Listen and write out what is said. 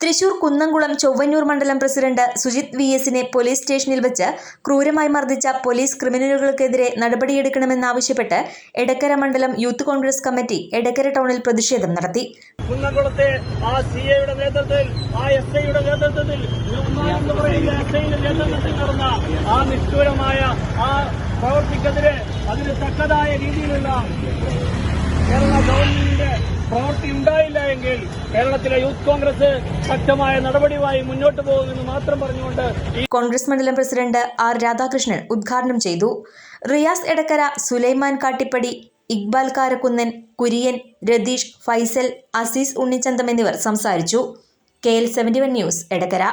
തൃശൂർ കുന്നംകുളം ചൊവ്വന്നൂർ മണ്ഡലം president Sujith V എസിനെ police സ്റ്റേഷനിൽ വെച്ച് ക്രൂരമായി മർദ്ദിച്ച പോലീസ് ക്രിമിനലുകൾക്കെതിരെ നടപടിയെടുക്കണമെന്നാവശ്യപ്പെട്ട് എടക്കര മണ്ഡലം യൂത്ത് കോൺഗ്രസ് കമ്മിറ്റി എടക്കര ടൗണിൽ പ്രതിഷേധം നടത്തി. കുന്നംകുളത്തെ ആ സി എയുടെ നേതൃത്വത്തിൽ ആ എസ് ഐയുടെ നേതൃത്വത്തിൽ നേതൃത്വത്തിൽ നടന്ന ആ നിഷ്ഠൂരമായ ആ പ്രവർത്തിക്കെതിരെ അതിന് തക്കതായ രീതിയിലുള്ള കേരള ഗവൺമെന്റിന്റെ പ്രവൃത്തി ഉണ്ടായില്ല എങ്കിൽ കേരളത്തിലെ യൂത്ത് കോൺഗ്രസ് ശക്തമായ നടപടിയുമായി മുന്നോട്ട് പോകുമെന്ന് മാത്രം പറഞ്ഞുകൊണ്ട് കോൺഗ്രസ് മണ്ഡലം പ്രസിഡന്റ് ആർ രാധാകൃഷ്ണൻ ഉദ്ഘാടനം ചെയ്തു. റിയാസ് എടക്കര സുലൈമാൻ കാട്ടിപ്പടി ഇക്ബാൽ കാരക്കുന്നൻ കുര്യൻ രതീഷ് ഫൈസൽ അസീസ് ഉണ്ണിച്ചന്തം എന്നിവർ സംസാരിച്ചു. K L seventy one news Edakkara.